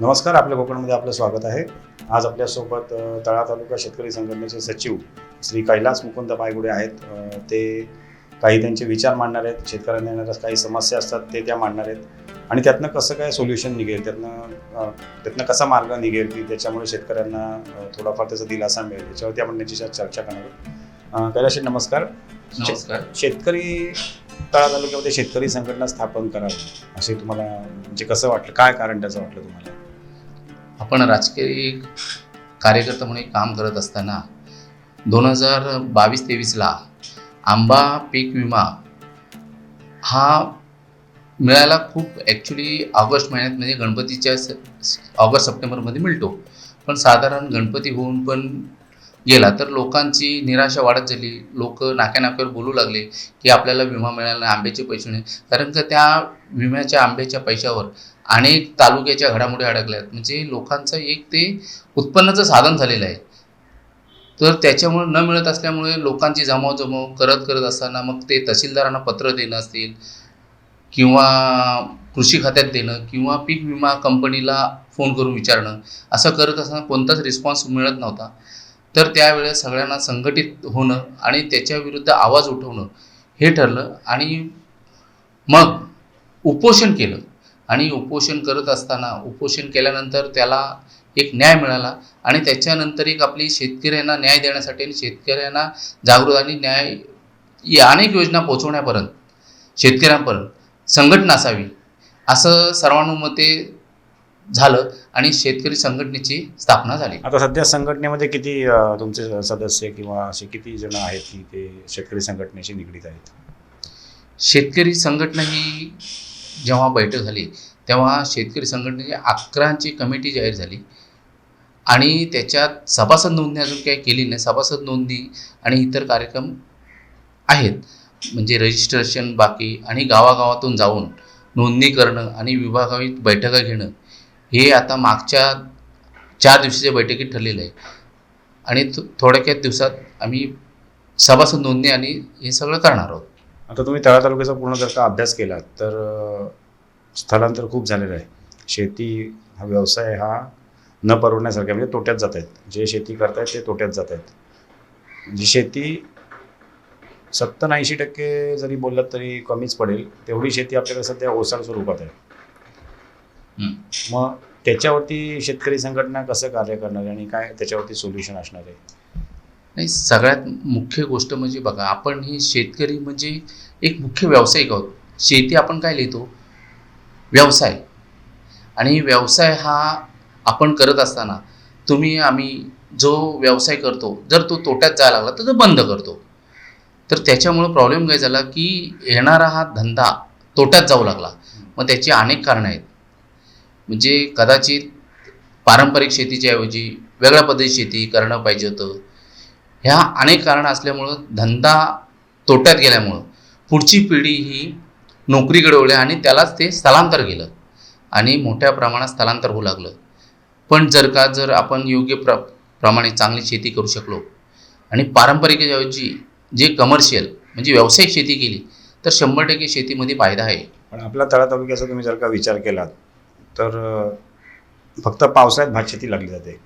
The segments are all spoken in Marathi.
नमस्कार आपल्या कोकणमध्ये आपलं स्वागत आहे. आज आपल्यासोबत तळा तालुका शेतकरी संघटनेचे सचिव श्री कैलास मुकुंद पायगुडे आहेत. ते काही त्यांचे विचार मांडणार आहेत. शेतकऱ्यांना येणाऱ्या काही समस्या असतात ते त्या मांडणार आहेत. आणि त्यातनं कसं काय सोल्युशन निघेल? त्यातनं त्यातनं कसा मार्ग निघेल की त्याच्यामुळे शेतकऱ्यांना थोडाफार त्याचा दिलासा मिळेल? याच्यावरती आपण त्यांची चर्चा करणार आहोत. कैलासजी नमस्कार. नमस्कार. शेतकरी तळा तालुक्यामध्ये शेतकरी संघटना स्थापन करावी असे तुम्हाला म्हणजे कसं वाटलं? काय कारण त्याचं वाटलं तुम्हाला? आपण राजकीय कार्यकर्ता म्हणून काम करत असताना दोन हजार बावीस तेवीसला आंबा पीक विमा हा मिळायला खूप ॲक्च्युली ऑगस्ट महिन्यात म्हणजे गणपतीच्या स- ऑगस्ट सप्टेंबरमध्ये मिळतो. पण साधारण गणपती होऊन पण गेला तर लोकांची निराशा वाढत झाली लोक नाक्या नाक्यावर बोलू लागले की आपल्याला विमा मिळाला नाही आंब्याचे पैसे नाही. कारण का त्या विम्याच्या आंब्याच्या पैशावर अनेक तालुक्याच्या घडामोडी अडकल्यात. म्हणजे लोकांचं एक ते उत्पन्नाचं साधन झालेलं आहे. तर त्याच्यामुळे न मिळत असल्यामुळे लोकांची जमावजमाव करत करत असताना मग ते तहसीलदारांना पत्र देणं असतील किंवा कृषी खात्यात देणं किंवा पीक विमा कंपनीला फोन करून विचारणं असं करत असताना कोणताच रिस्पॉन्स मिळत नव्हता. तर त्यावेळेस सगळ्यांना संघटित होणं आणि त्याच्याविरुद्ध आवाज उठवणं हे ठरलं आणि मग उपोषण केलं. आणि उपोषण करत असताना उपोषण केल्यानंतर त्याला एक न्याय मिळाला आणि त्याच्यानंतर एक आपली शेतकऱ्यांना न्याय देण्यासाठी आणि शेतकऱ्यांना जागृत आणि न्याय या अनेक योजना पोहोचवण्यापर्यंत शेतकऱ्यांपर्यंत संघटना असावी असं सर्वानुमते झालं आणि शेतकरी संघटनेची स्थापना झाली. आता सध्या संघटनेमध्ये किती तुमचे सदस्य किंवा असे किती जण आहेत की ते शेतकरी संघटनेशी निगडीत आहेत? शेतकरी संघटना ही जेव्हा बैठक झाली तेव्हा शेतकरी संघटनेची अकरांची कमिटी जाहीर झाली. आणि त्याच्यात सभासद नोंदणी अजून काही केली नाही. सभासद नोंदणी आणि इतर कार्यक्रम आहेत. म्हणजे रजिस्ट्रेशन बाकी आणि गावागावातून जाऊन नोंदणी करणं आणि विभागावी बैठका घेणं हे आता मागच्या चार दिवसाच्या बैठकीत ठरलेलं आहे. आणि थो- थोड्याक्यात दिवसात आम्ही सभासद नोंदणी आणि हे सगळं करणार आहोत. आता तुम्ही तळा तालुक्याचा पूर्ण जर का अभ्यास केला तर स्थलांतर खूप झालेलं आहे. शेती हा व्यवसाय हा न परवडण्यासारखा म्हणजे तोट्यात जात आहेत. जे शेती करतायत ते तोट्यात जात आहेत. जी शेती सत्तर ऐंशी टक्के जरी बोललात तरी कमीच पडेल. तेवढी शेती आपल्याकडे सध्या ओसाड स्वरूपात आहे. मग त्याच्यावरती शेतकरी संघटना कसं कार्य करणार आहे आणि काय त्याच्यावरती सोल्युशन असणार आहे? नाही सगळ्यात मुख्य गोष्ट म्हणजे बघा आपण हे शेतकरी म्हणजे एक मुख्य व्यावसायिक आहोत. शेती आपण काय लिहितो? व्यवसाय. आणि व्यवसाय हा आपण करत असताना तुम्ही आम्ही जो व्यवसाय करतो जर तो तोट्यात जायला लागला तर तो बंद करतो. तर त्याच्यामुळं प्रॉब्लेम काय झाला की येणारा हा धंदा तोट्यात जाऊ लागला. मग त्याची अनेक कारणं आहेत. म्हणजे कदाचित पारंपरिक शेतीच्या ऐवजी वेगळ्या पद्धतीची शेती करणं पाहिजे होतं. ह्या अनेक कारणं असल्यामुळं धंदा तोट्यात गेल्यामुळं पुढची पिढी ही नोकरीकडे वळली आणि त्यालाच ते स्थलांतर केलं. आणि मोठ्या प्रमाणात स्थलांतर होऊ लागलं. पण जर का जर आपण योग्य प्र प्रमाणे चांगली शेती करू शकलो आणि पारंपरिक ऐवजी जे कमर्शियल म्हणजे व्यावसायिक शेती केली तर शंभर टक्के शेतीमध्ये फायदा आहे. पण आपल्या तळा तालुक्याचा तुम्ही जर का विचार केलात तर फक्त पावसाळ्यात भात शेती लागली जाते.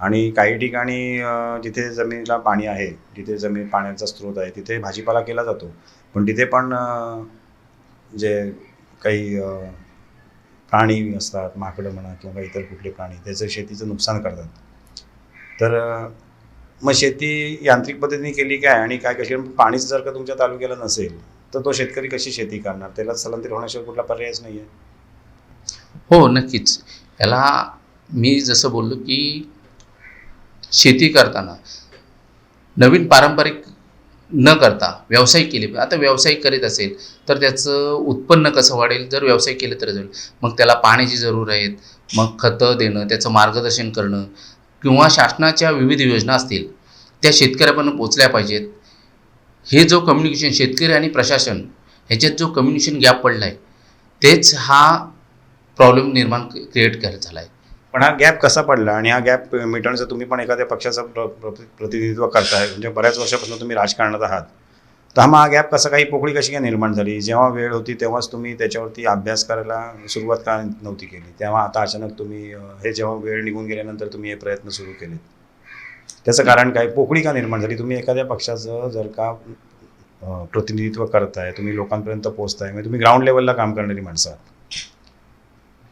आणि काही ठिकाणी जिथे जमिनीला पाणी आहे जिथे जमीन पाण्याचा स्रोत आहे तिथे भाजीपाला केला जातो. पण तिथे पण जे काही प्राणी असतात माकडं म्हणा किंवा इतर कुठले प्राणी त्याचं शेतीचं नुकसान करतात. तर मग शेती यांत्रिक पद्धतीने केली काय आणि काय कशी? पाणीच जर का तुमच्या तालुक्याला नसेल तर तो शेतकरी कशी शेती करणार? त्याला स्थलांतरित होण्याशिवाय कुठला पर्यायच नाही आहे हो नक्कीच. याला मी जसं बोललो की शेती करताना नवीन पारंपरिक न करता व्यावसायिक केले आता व्यावसायिक करीत असेल तर त्याचं उत्पन्न कसं वाढेल? जर व्यवसाय केलं तर जाईल मग त्याला पाण्याची जरूर आहेत मग खतं देणं त्याचं मार्गदर्शन करणं किंवा शासनाच्या विविध योजना असतील त्या शेतकऱ्यापर्यंत पोचल्या पाहिजेत. हे जो कम्युनिकेशन शेतकरी आणि प्रशासन ह्याच्यात जो कम्युनिकेशन गॅप पडला आहे तेच हा प्रॉब्लेम निर्माण क्रिएट करत झाला आहे पण हा गॅप कसा पडला? आणि हा गॅप मिटवण्याचं तुम्ही पण एखाद्या पक्षाचं प्र- प्र- प्रतिनिधित्व करताय. म्हणजे बऱ्याच वर्षापासून तुम्ही राजकारणात आहात. तर हा मग हा गॅप कसा काही पोकळी कशी काय निर्माण झाली? जेव्हा वेळ होती तेव्हाच तुम्ही त्याच्यावरती अभ्यास करायला सुरुवात का नव्हती केली? तेव्हा आता अचानक तुम्ही हे जेव्हा वेळ निघून गेल्यानंतर तुम्ही हे प्रयत्न सुरू केलेत. त्याचं कारण काय? पोकळी का निर्माण झाली? तुम्ही एखाद्या पक्षाचं जर का प्रतिनिधित्व करताय तुम्ही लोकांपर्यंत पोहोचताय म्हणजे तुम्ही ग्राउंड लेवलला काम करणारी माणसं आहात.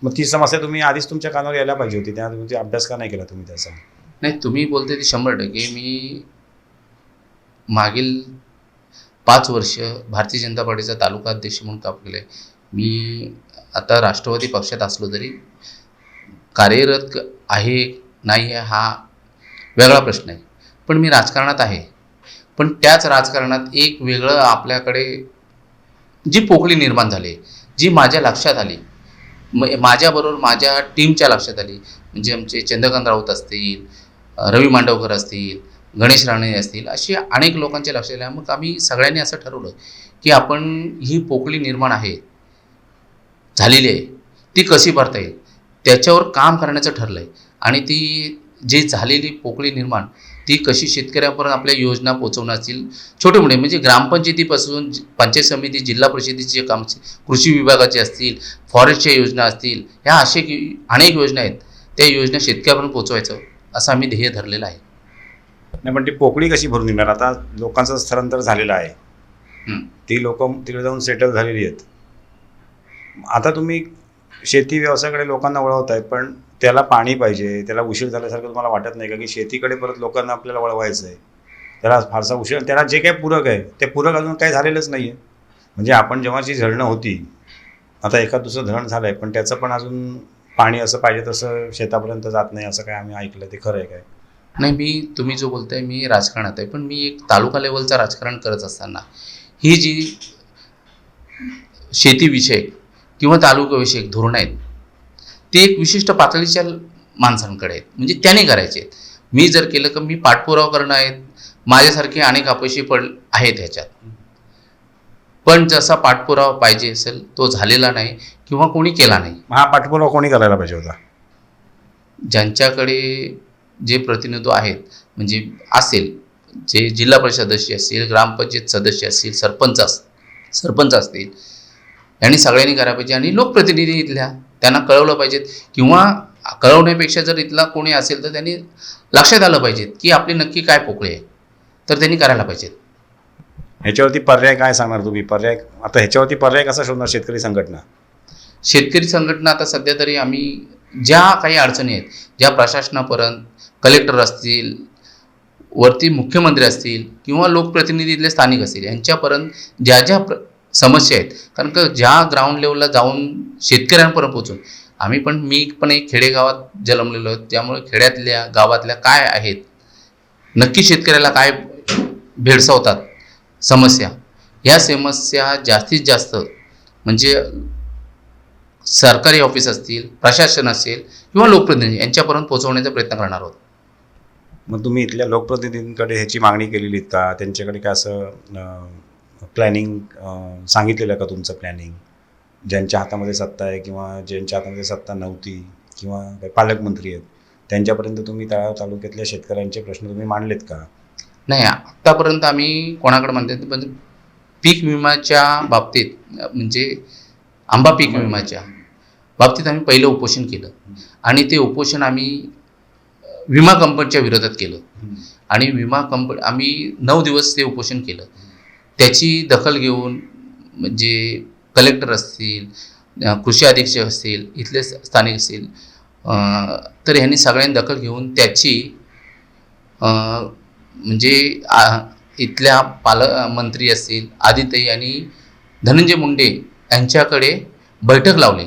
मग ती समस्या तुम्ही आधीच तुमच्या कानावर यायला पाहिजे होती त्या तुम्ही अभ्यास का नाही केला तुम्ही त्याचा? नाही तुम्ही बोलते ते शंभर टक्के. मी मागील पाच वर्ष भारतीय जनता पार्टीचा तालुका अध्यक्ष म्हणून काम केलं आहे मी आता राष्ट्रवादी पक्षात असलो तरी कार्यरत आहे नाही आहे हा वेगळा प्रश्न आहे. पण मी राजकारणात आहे. पण त्याच राजकारणात एक वेगळं आपल्याकडे जी पोकळी निर्माण झाली जी माझ्या लक्षात आली माझ्याबरोबर माझ्या टीमच्या लक्षात आली. म्हणजे आमचे चंद्रकांत राऊत असतील रवी मांडवकर असतील गणेश राणे असतील अशी अनेक लोकांच्या लक्षात आल्या. मग आम्ही सगळ्यांनी असं ठरवलं की आपण ही पोकळी निर्माण आहे झालेली आहे ती कशी भरता येईल? त्याच्यावर काम करण्याचं ठरलं आहे आणि ती जी झालेली पोकळी निर्माण ती कशी शेतकऱ्यापर्यंत आपल्या योजना पोहोचवणं असतील छोटे मोठे म्हणजे ग्रामपंचायतीपासून पंचायत समिती जिल्हा परिषदेचे काम कृषी विभागाचे असतील फॉरेस्टच्या योजना असतील ह्या असे की अनेक योजना आहेत. त्या योजना शेतकऱ्यापर्यंत पोहोचवायचं असं आम्ही ध्येय धरलेलं आहे. नाही पण ती पोकळी कशी भरून निघणार? आता लोकांचं स्थलांतर झालेलं आहे. हं. ती लोक तिकडे जाऊन सेटल झालेली आहेत. आता तुम्ही शेती व्यवसायाकडे लोकांना वळवत आहेत पण त्याला पाणी पाहिजे त्याला उशीर झाल्यासारखं तुम्हाला वाटत नाही का की शेतीकडे परत लोकांना आपल्याला वळवायचं आहे? त्याला फारसा उशीर त्याला जे काही पूरक आहे ते पूरक अजून काही झालेलंच नाही आहे म्हणजे आपण जेव्हा जी धरणं होती आता एखाद दुसरं धरण झालं आहे पण त्याचं पण अजून पाणी असं पाहिजे तसं शेतापर्यंत जात नाही असं काय आम्ही ऐकलं ते खरं आहे काय? नाही मी तुम्ही जो बोलताय मी राजकारणात आहे पण मी एक तालुका लेवलचं राजकारण करत असताना ही जी शेतीविषयक किंवा तालुकाविषयक धोरणं आहेत ते एक विशिष्ट पातळीच्या माणसांकडे आहेत. म्हणजे त्याने करायचे आहेत. मी जर केलं तर मी पाठपुरावा करणं आहेत. माझ्यासारखे अनेक अपयशी पड आहेत ह्याच्यात. पण जसा पाठपुरावा पाहिजे असेल तो झालेला नाही किंवा कोणी केला नाही. हा पाठपुरावा कोणी करायला पाहिजे होता? ज्यांच्याकडे जे प्रतिनिधित्व आहेत म्हणजे असेल जे जिल्हा परिषद सदस्य असतील ग्रामपंचायत सदस्य असतील सरपंच अस सरपंच असतील यांनी सगळ्यांनी करायला पाहिजे आणि लोकप्रतिनिधी इथल्या त्यांना कळवलं पाहिजेत. किंवा कळवण्यापेक्षा जर इथला कोणी असेल तर त्यांनी लक्षात आलं पाहिजेत की आपली नक्की काय पोकळी आहे. तर त्यांनी करायला पाहिजेत. ह्याच्यावरती पर्याय काय सांगणार तुम्ही? पर्याय आता ह्याच्यावरती पर्याय कसा शोधणार शेतकरी संघटना? शेतकरी संघटना आता सध्या तरी आम्ही ज्या काही अडचणी आहेत ज्या प्रशासनापर्यंत कलेक्टर असतील वरती मुख्यमंत्री असतील किंवा लोकप्रतिनिधी इथले स्थानिक असतील यांच्यापर्यंत ज्या ज्या प्र समस्या आहेत. कारण का ज्या ग्राउंड लेवलला जाऊन शेतकऱ्यांपर्यंत पोहोचून आम्ही पण मी पण एक खेडेगावात जन्मलेलो आहे. त्यामुळे खेड्यातल्या गावातल्या काय आहेत? नक्की शेतकऱ्याला काय भेडसावतात? समस्या. या समस्या जास्तीत जास्त म्हणजे सरकारी ऑफिस असतील प्रशासन असेल किंवा लोकप्रतिनिधी यांच्यापर्यंत पोहोचवण्याचा प्रयत्न करणार आहोत. मग तुम्ही इथल्या लोकप्रतिनिधींकडे ह्याची मागणी केलेली आहेत का? त्यांच्याकडे काय असं प्लॅनिंग सांगितलेलं आहे का तुमचं प्लॅनिंग ज्यांच्या हातामध्ये सत्ता आहे किंवा ज्यांच्या हातामध्ये सत्ता नव्हती किंवा काही पालकमंत्री आहेत त्यांच्यापर्यंत तुम्ही त्या तालुक्यातल्या शेतकऱ्यांचे प्रश्न तुम्ही मांडलेत का? नाही आत्तापर्यंत आम्ही कोणाकडे म्हणतो पण पीक विम्याच्या बाबतीत म्हणजे आंबा पीक विम्याच्या बाबतीत आम्ही पहिलं उपोषण केलं. आणि ते उपोषण आम्ही विमा कंपनीच्या विरोधात केलं. आणि विमा कंपनी आम्ही नऊ दिवस ते उपोषण केलं. त्याची दखल घेऊन म्हणजे कलेक्टर असतील कृषी अधीक्षक असतील इथले स्थानिक असतील तर ह्यांनी सगळ्यांनी दखल घेऊन त्याची म्हणजे आ, इथल्या पालकमंत्री असतील आदिताई आणि धनंजय मुंडे यांच्याकडे बैठक लावली.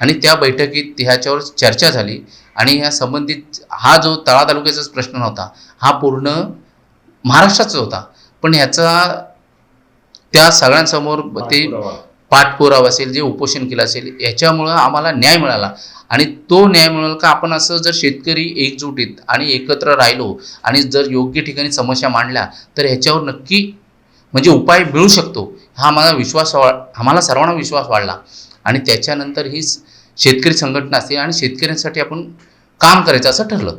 आणि त्या बैठकीत ह्याच्यावर चर्चा झाली आणि ह्या संबंधित हा जो तळा तालुक्याचाच प्रश्न नव्हता हा पूर्ण महाराष्ट्राचा होता. पण ह्याचा त्या सगळ्यांसमोर ते पाठपुरावा. असेल जे उपोषण केलं असेल याच्यामुळं आम्हाला न्याय मिळाला. आणि तो न्याय मिळाला का आपण असं जर शेतकरी एकजुटीत आणि एकत्र राहिलो आणि जर योग्य ठिकाणी समस्या मांडल्या तर ह्याच्यावर नक्की म्हणजे उपाय मिळू शकतो हा आम्हाला विश्वास आम्हाला सर्वांना विश्वास वाढला. आणि त्याच्यानंतर ही शेतकरी संघटना असते आणि शेतकऱ्यांसाठी आपण काम करायचं असं ठरलं.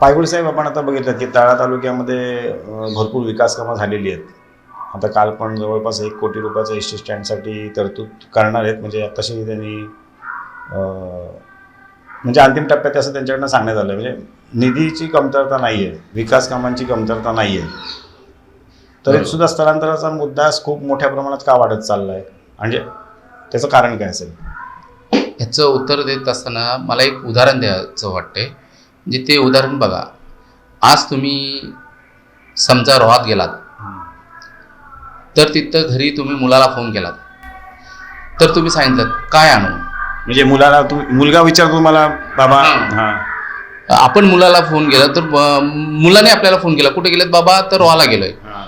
पायगुळ साहेब आपण आता बघितलं की तळा तालुक्यामध्ये भरपूर विकास कामं झालेली आहेत. आता काल पण जवळपास एक कोटी रुपयाचं एस टी स्टँडसाठी तरतूद करणार आहेत. म्हणजे तशी त्यांनी म्हणजे अंतिम टप्प्यात असं त्यांच्याकडनं सांगण्यात आलं. म्हणजे निधीची कमतरता नाही आहे विकास कामांची कमतरता नाही आहे तरी. सुद्धा स्थलांतराचा मुद्दा खूप मोठ्या प्रमाणात का वाढत चालला आहे म्हणजे त्याचं कारण काय असेल? ह्याचं उत्तर देत असताना मला एक उदाहरण द्यायचं वाटतंय. म्हणजे ते उदाहरण बघा. आज तुम्ही समजा रोहात गेलात. तर तिथं घरी तुम्ही मुलाला फोन केलात तर तुम्ही सांगितलं काय आणू म्हणजे मुलाला तू मुलगा विचारतो मला बाबा हां. आपण मुलाला फोन केला तर अं, मुलाने आपल्याला फोन केला कुठे गेलेत बाबा तर रोहाला गेलोय हां.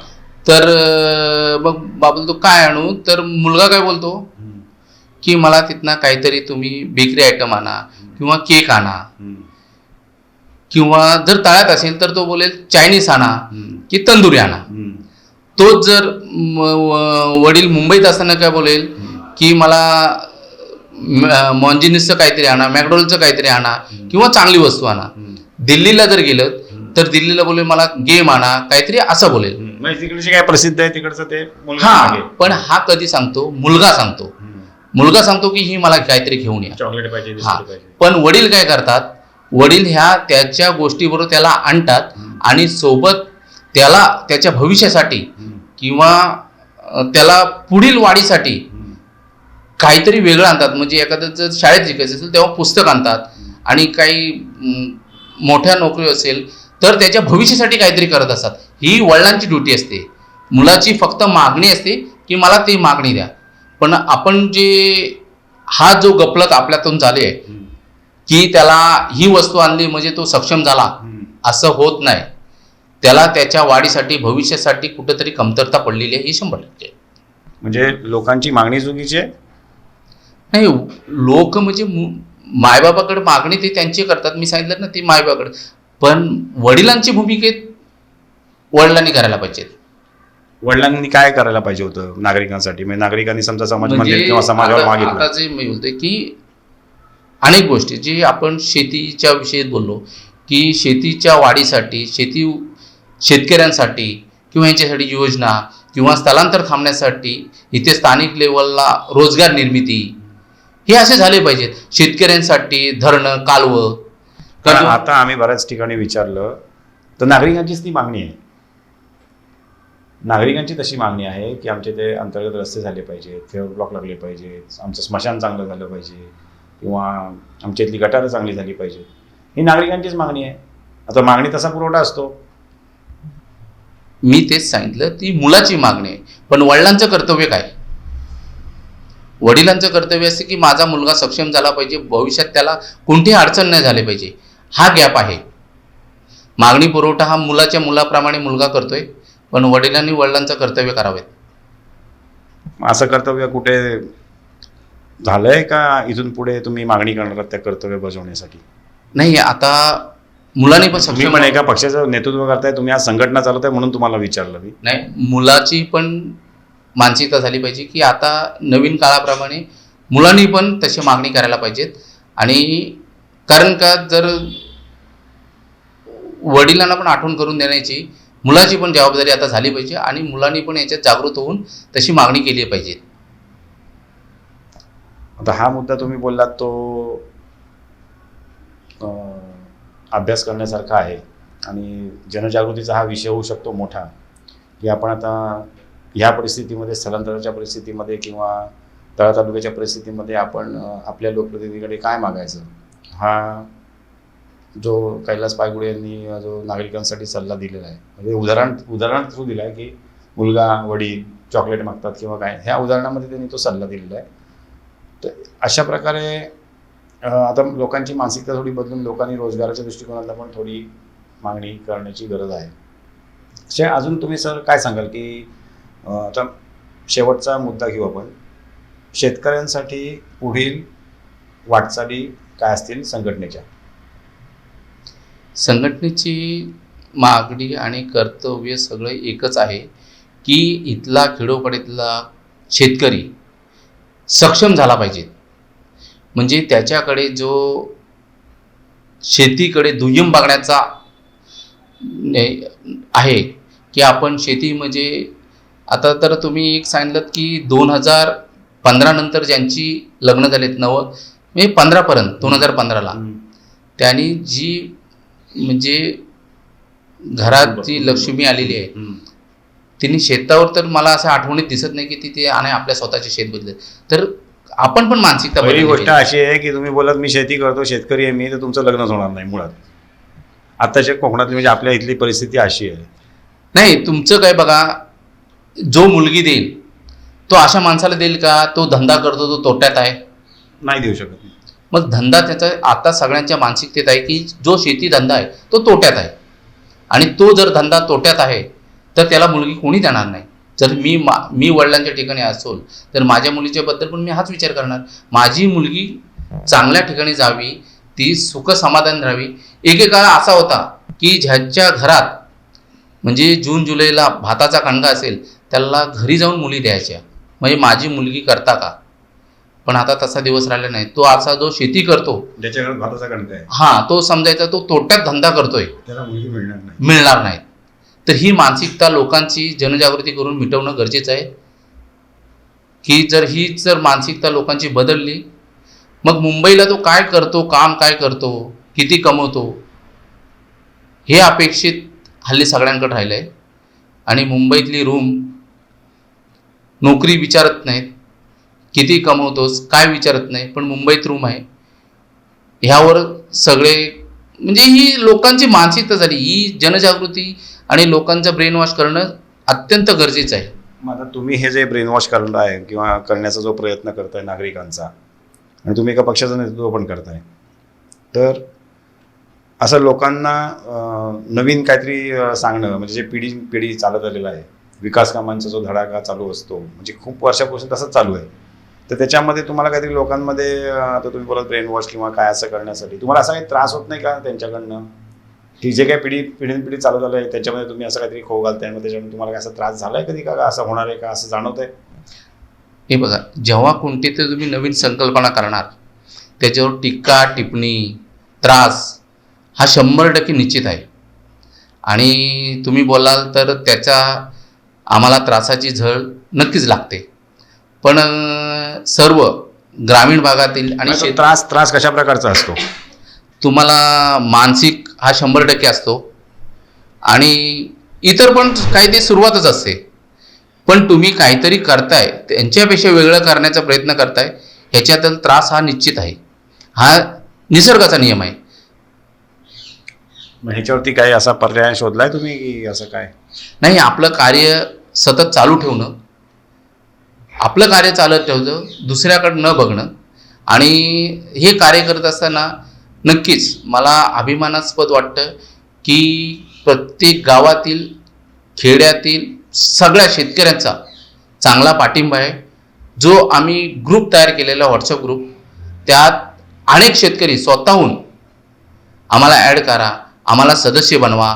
तर अं, मग बाबा बोलतो काय आणू तर मुलगा काय बोलतो हम्म. की मला तिथनं काहीतरी तुम्ही बेकरी आयटम आणा किंवा केक आणा हम्म. किंवा जर तळ्यात असेल तर तो बोलेल चायनीज आणा हम्म. की तंदुरी आणा. तोच जर वडील मुंबईत असताना काय बोलेल की मला मॉन्जिनिसचं काहीतरी आणा मॅकडोलचं काहीतरी आणा किंवा चांगली वस्तू आणा. दिल्लीला जर गेलं तर दिल्लीला बोलेल मला गेम आणा काहीतरी असं बोलेल. म्हणजे तिकडचे काय प्रसिद्ध आहे तिकडचं ते हा. पण हा कधी सांगतो मुलगा सांगतो. मुलगा सांगतो की ही मला काहीतरी घेऊन या चॉकलेट हा पाहिजे पण वडील काय करतात वडील ह्या त्याच्या गोष्टीबरोबर त्याला आणतात आणि सोबत त्याला त्याच्या भविष्यासाठी. किंवा त्याला पुढील वाढीसाठी. काहीतरी वेगळं आणतात म्हणजे एखादं जर शाळेत शिकायचं असेल तेव्हा पुस्तक आणतात आणि काही मोठ्या नोकरी असेल तर त्याच्या भविष्यासाठी काहीतरी करत असतात ही वडिलांची ड्युटी असते मुलाची फक्त मागणी असते की मला ती मागणी द्या पण आपण जे हा जो गपलत आपल्यातून झाले आहे. की त्याला ही वस्तू आणली म्हणजे तो सक्षम झाला. असं होत नाही त्याला त्याच्या वाढीसाठी भविष्यासाठी कुठंतरी कमतरता पडलेली आहे ही शंभर टक्के. म्हणजे लोकांची मागणी चुकीची आहे? नाही लोक म्हणजे मायबापाकडे मागणी ते त्यांची करतात. मी सांगितलं ना ती मायबाकडे पण वडिलांची भूमिकेत वडिलांनी करायला पाहिजे. वडिलांनी काय करायला पाहिजे होतं नागरिकांसाठी? म्हणजे नागरिकांनी समजा समाज मंदिर किंवा समाजावर मागितलं. जे मी की अनेक गोष्टी जे आपण शेतीच्या विषयी बोललो की शेतीच्या वाढीसाठी शेती शेतकऱ्यांसाठी किंवा यांच्यासाठी योजना किंवा स्थलांतर थांबण्यासाठी इथे स्थानिक लेवलला रोजगार निर्मिती हे असे झाले पाहिजेत. शेतकऱ्यांसाठी धरणं कालवं. कारण आता आम्ही बऱ्याच ठिकाणी विचारलं तर नागरिकांचीच ती मागणी आहे. नागरिकांची तशी मागणी आहे की आमचे ते अंतर्गत रस्ते झाले पाहिजेत फेवर ब्लॉक लागले पाहिजेत आमचं स्मशान चांगलं झालं पाहिजे किंवा आमच्या इथली गटारं चांगली झाली पाहिजे ही नागरिकांचीच मागणी आहे. आता मागणी तसा पुरवठा असतो. मी तेच सांगितलं ती मुलाची मागणी आहे. पण वडिलांचं कर्तव्य काय? वडिलांचं कर्तव्य असते की माझा मुलगा सक्षम झाला पाहिजे भविष्यात त्याला कोणतीही अडचण नाही झाली पाहिजे. हा गॅप आहे. मागणी पुरवठा हा मुलाच्या मुलाप्रमाणे मुलगा करतोय पण वडिलांनी वडिलांचं कर्तव्य करावेत. असं कर्तव्य कुठे झालंय का? इथून पुढे तुम्ही मागणी करणार आहात त्या कर्तव्य बजावण्यासाठी? नाही आता मुलांनी पण तुम्ही सक्षम पण एका पक्षाचं नेतृत्व करताय तुम्ही आज संघटना चालवताय म्हणून तुम्हाला विचारलं मी. नाही मुलाची पण मानसिकता झाली पाहिजे की आता नवीन काळाप्रमाणे मुलांनी पण तशी मागणी करायला पाहिजेत. आणि कारण का जर वडिलांना पण आठवण करून देण्याची मुलाची पण जबाबदारी आता झाली पाहिजे आणि मुलांनी पण याच्यात जागृत होऊन तशी मागणी केली पाहिजे. आता हा मुद्दा तुम्ही बोललात तो अं, अभ्यास करण्यासारखा आहे आणि जनजागृतीचा हा विषय होऊ शकतो मोठा की आपण आता ह्या परिस्थितीमध्ये स्थलांतराच्या परिस्थितीमध्ये किंवा तळा तालुक्याच्या परिस्थितीमध्ये आपण आपल्या लोकप्रतिनिधीकडे काय मागायचं? हा जो कैलास पायगुडे यांनी जो नागरिकांसाठी सल्ला दिलेला आहे म्हणजे उदाहरण उदाहरण थ्रू दिला आहे की मुलगा वडील चॉकलेट मागतात किंवा काय ह्या उदाहरणामध्ये त्यांनी तो सल्ला दिलेला आहे. तर अशा प्रकारे आता लोकांची मानसिकता थोडी बदलून लोकांनी रोजगाराच्या दृष्टिकोनातनं पण थोडी मागणी करण्याची गरज आहे. असे अजून तुम्ही सर काय सांगाल की आता शेवटचा मुद्दा घेऊ आपण. शेतकऱ्यांसाठी पुढील वाटचाली काय असतील संघटनेच्या? संघटनेची मागणी आणि कर्तव्य सगळं एकच आहे की इथला खेडोपाडीतला शेतकरी सक्षम झाला पाहिजे. म्हणजे त्याच्याकडे जो शेतीकडे दुय्यम बघण्याचा आहे की आपण शेती म्हणजे आता तर तुम्ही एक सांगितलं की दोन हजार पंधरा नंतर ज्यांची लग्न झालीत नव म्हणजे पंधरापर्यंत दोन हजार पंधराला. त्यांनी जी म्हणजे घरात जी लक्ष्मी आलेली आहे तिने शेतावर तर मला असं आठवणीत दिसत नाही की तिथे आणि आपल्या स्वतःचे शेत बदले तर आपण पण मानसिकता पहिली बदलली गोष्ट पाहिजे. अशी आहे की तुम्ही बोलत मी शेती करतो शेतकरी आहे मी तर तुमचं लग्नच होणार नाही मुळात. आताच्या कोकणातली म्हणजे आपल्या इथली परिस्थिती अशी आहे. नाही तुमचं काय बघा जो मुलगी देईल तो अशा माणसाला देईल का? तो धंदा करतो तो तोट्यात आहे. नाही देऊ शकत. मग धंदा त्याचा आता सगळ्यांच्या मानसिकतेत आहे की जो शेती धंदा आहे तो तोट्यात आहे. आणि तो जर धंदा तोट्यात आहे तर त्याला मुलगी कोणी देणार नाही. जर मी मा मी वडिलांच्या ठिकाणी असेल तर माझ्या मुलीच्या बद्दल पण मी हाच विचार करणार. माझी मुलगी चांगल्या ठिकाणी जावी ती सुख समाधान राहावी. एकेकाळ असा होता की ज्यांच्या घरात म्हणजे जून जुलैला भाताचा कणगा असेल त्याला घरी जाऊन मुली द्यायच्या. म्हणजे माझी मुलगी करता का? पण आता तसा दिवस राहिला नाही. तो असा जो शेती करतो ज्याच्या घरात भाताचा आहे. हा तो समजायचा तो तोट्यात धंदा करतोय. त्याला मुलगी मिळणार नाही. मिळणार नाही. तर ही मानसिकता लोकांची जनजागृती करून मिटवणं गरजेचं आहे. की जर ही जर मानसिकता लोकांची बदलली मग मुंबईला तो काय करतो काम काय करतो किती कमवतो हे अपेक्षित हल्ली सगळ्यांकडे राहिलं आहे आणि मुंबईतली रूम नोकरी विचारत नाहीत किती कमवतोस काय विचारत नाही पण मुंबईत रूम आहे. ह्यावर सगळे म्हणजे ही लोकांची मानसिकता झाली ही जनजागृती आणि लोकांचं ब्रेन वॉश करणं अत्यंत गरजेचं आहे. मग आता तुम्ही हे जे ब्रेन वॉश करणार आहे किंवा करण्याचा जो प्रयत्न करताय नागरिकांचा आणि तुम्ही एका पक्षाचं नेतृत्व पण करताय तर असं लोकांना नवीन काहीतरी सांगणं म्हणजे जे पिढी पिढी चालत आलेलं आहे विकास कामांचा जो धडाका चालू असतो म्हणजे खूप वर्षापासून तसंच चालू आहे तर त्याच्यामध्ये तुम्हाला काहीतरी लोकांमध्ये आता तुम्ही बोलत ब्रेन वॉश किंवा काय असं करण्यासाठी तुम्हाला असा काही त्रास होत नाही का त्यांच्याकडनं? की जे काही पिढी पिढीन पिढी चालू झालं आहे त्याच्यामध्ये तुम्ही असं काहीतरी खो घालताय मग त्याच्यामुळे तुम्हाला काय असा त्रास झालाय कधी का? असं होणार आहे का? असं जाणवत आहे हे बघा जेव्हा कोणती तरी तुम्ही नवीन संकल्पना करणार त्याच्यावर टीका टिप्पणी त्रास हा शंभर टक्के निश्चित आहे. आणि तुम्ही बोलाल तर त्याचा आम्हाला त्रासाची झळ नक्कीच लागते. पण सर्व ग्रामीण भागातील आणि त्रास त्रास कशा प्रकारचा असतो? तुम्हाला मानसिक हा शंभर टक्के असतो. आणि इतर पण काही ते सुरुवातच असते. पण तुम्ही काहीतरी करताय त्यांच्यापेक्षा वेगळं करण्याचा प्रयत्न करताय ह्याच्यातील त्रास हा निश्चित आहे. हा निसर्गाचा नियम आहे. मग ह्याच्यावरती काही असा पर्याय शोधलाय तुम्ही की असं काय? नाही आपलं कार्य सतत चालू ठेवणं आपलं कार्य चालत ठेवतं दुसऱ्याकडं न बघणं आणि हे कार्य करत असताना नक्कीच. मला अभिमानास्पद वाटतं की प्रत्येक गावातील खेड्यातील सगळ्या शेतकऱ्यांचा चांगला पाठिंबा आहे. जो आम्ही ग्रुप तयार केलेला व्हॉट्सअप ग्रुप त्यात अनेक शेतकरी स्वतःहून आम्हाला ॲड करा आम्हाला सदस्य बनवा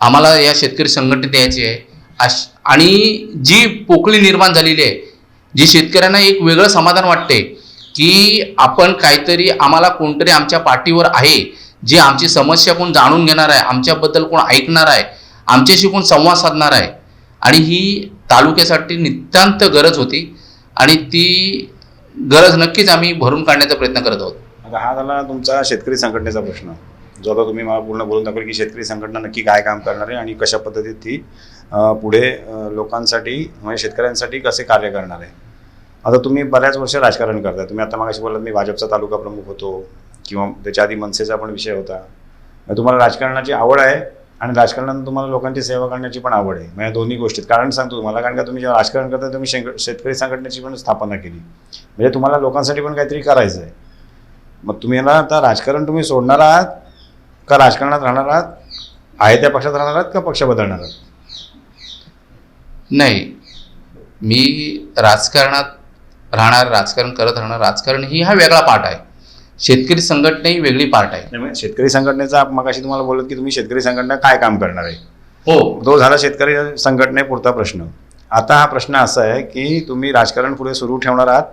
आम्हाला या शेतकरी संघटनेत यायची आहे. अश आणि जी पोकळी निर्माण झालेली आहे जी शेतकऱ्यांना एक वेगळं समाधान वाटते की आपण काहीतरी आम्हाला कोणतरी आमच्या पाठीवर आहे जे आमची समस्या कोण जाणून घेणार आहे आमच्याबद्दल कोण ऐकणार आहे आमच्याशी कोण संवाद साधणार आहे. आणि ही तालुक्यासाठी नितांत गरज होती आणि ती गरज नक्कीच आम्ही भरून काढण्याचा प्रयत्न करत आहोत. आता हा झाला तुमचा शेतकरी संघटनेचा प्रश्न. जो आता तुम्ही मला पूर्ण बोलून दाखवलं की शेतकरी संघटना नक्की काय काम करणार आहे आणि कशा पद्धतीत ती पुढे लोकांसाठी म्हणजे शेतकऱ्यांसाठी कसे कार्य करणार आहे. आता तुम्ही बऱ्याच वर्ष राजकारण करताय. तुम्ही आता मागाशी बोललात मी भाजपचा तालुका प्रमुख होतो किंवा त्याच्या आधी मनसेचा पण विषय होता. तुम्हाला राजकारणाची आवड आहे आणि राजकारणात तुम्हाला लोकांची सेवा करण्याची पण आवड आहे. म्हणजे दोन्ही गोष्टीत कारण सांगतो तुम्हाला कारण का तुम्ही जेव्हा राजकारण करता तुम्ही शेंग- शेतकरी संघटनेची पण स्थापना केली. म्हणजे तुम्हाला लोकांसाठी पण काहीतरी करायचं आहे मग तुम्ही याला आता राजकारण तुम्ही सोडणार आहात का राजकारणात राहणार आहात? आहे त्या पक्षात राहणार आहात का पक्ष बदलणार आहात? नाही. मी राजकारणात राहणार राजकारण करत राहणार राजकारण ही हा वेगळा पार्ट आहे. शेतकरी संघटना ही वेगळी पार्ट आहे. शेतकरी संघटनेचा मगाशी तुम्हाला बोलत की तुम्ही शेतकरी संघटना काय काम करणार आहे? हो. तो झाला शेतकरी संघटनेपुरता प्रश्न. आता हा प्रश्न असा आहे की तुम्ही राजकारण पुढे सुरू ठेवणार आहात?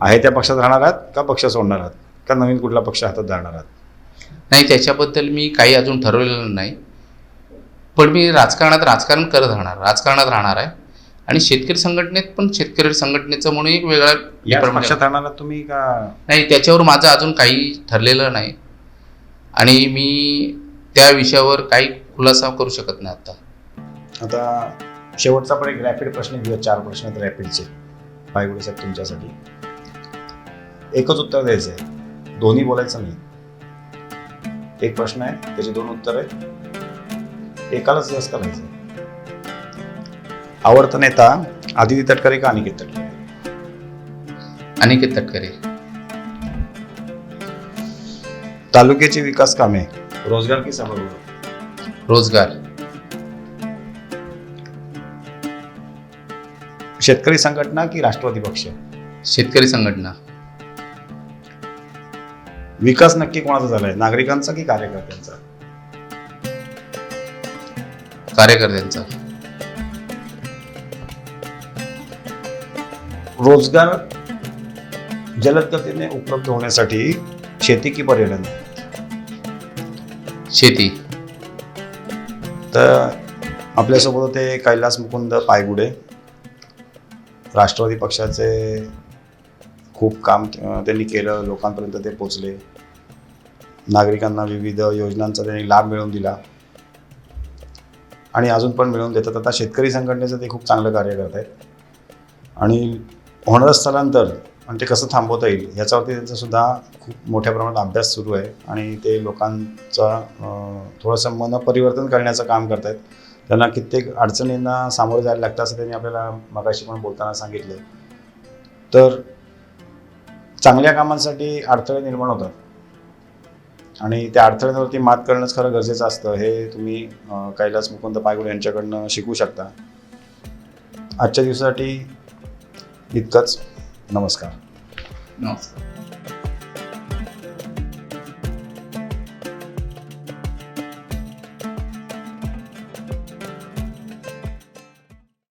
आहे त्या पक्षात राहणार आहात का पक्ष सोडणार आहात? का नवीन कुठला पक्ष हातात धरणार आहात? नाही त्याच्याबद्दल मी काही अजून ठरवलेलं नाही. पण मी राजकारणात राजकारण करत राहणार राजकारणात राहणार आहे. आणि शेतकरी संघटनेत पण शेतकरी संघटनेचं म्हणून एक वेगळा तुम्ही का नाही त्याच्यावर माझं अजून काही ठरलेलं नाही. आणि मी त्या विषयावर काही खुलासा करू शकत नाही आता. आता शेवटचा पण एक रॅपिड प्रश्न घेऊया चार प्रश्न आहेत रॅपिडचे पायगुडे साहेब तुमच्यासाठी. एकच उत्तर द्यायचं आहे. दोन्ही बोलायचं नाही. एक प्रश्न आहे त्याची दोन उत्तर आहेत. एकालाच यस करायचं. आवडता नेता आदिती तटकरे का अनिकेत तटकरे? अनिकेत तटकरे. तालुक्याची विकास कामे रोजगार की सभागृह रोजगार. शेतकरी संघटना की राष्ट्रवादी पक्ष? शेतकरी संघटना. विकास नक्की कोणाचा झालाय? नागरिकांचा की कार्यकर्त्यांचा? कार्यकर्त्यांचा. रोजगार जलद गतीने उपलब्ध होण्यासाठी शेती की पर्यटन? शेती. तर आपल्यासोबत होते कैलास मुकुंद पायगुडे. राष्ट्रवादी पक्षाचे खूप काम त्यांनी केलं लोकांपर्यंत ते पोचले. नागरिकांना विविध योजनांचा त्यांनी लाभ मिळवून दिला. आणि अजून पण मिळवून देतात. आता शेतकरी संघटनेचं ते खूप चांगलं कार्य करत आहेत आणि होणारं स्थलांतर आणि ते कसं थांबवता येईल याच्यावरती त्यांचा सुद्धा खूप मोठ्या प्रमाणात अभ्यास सुरू आहे आणि ते लोकांचा थोडंसं मन परिवर्तन करण्याचं काम करत आहेत त्यांना कित्येक अडचणींना सामोरं जायला लागतं असं त्यांनी आपल्याला मगाशी पण बोलताना सांगितलं तर चांगल्या कामांसाठी अडथळे निर्माण होतात. आणि त्या अडथळ्यांवरती मात करणंच खरं गरजेचं असतं. हे तुम्ही कैलास मुकुंद पायगुडे यांच्याकडनं शिकू शकता. आजच्या दिवसासाठी इतकंच. नमस्कार. नमस्कार.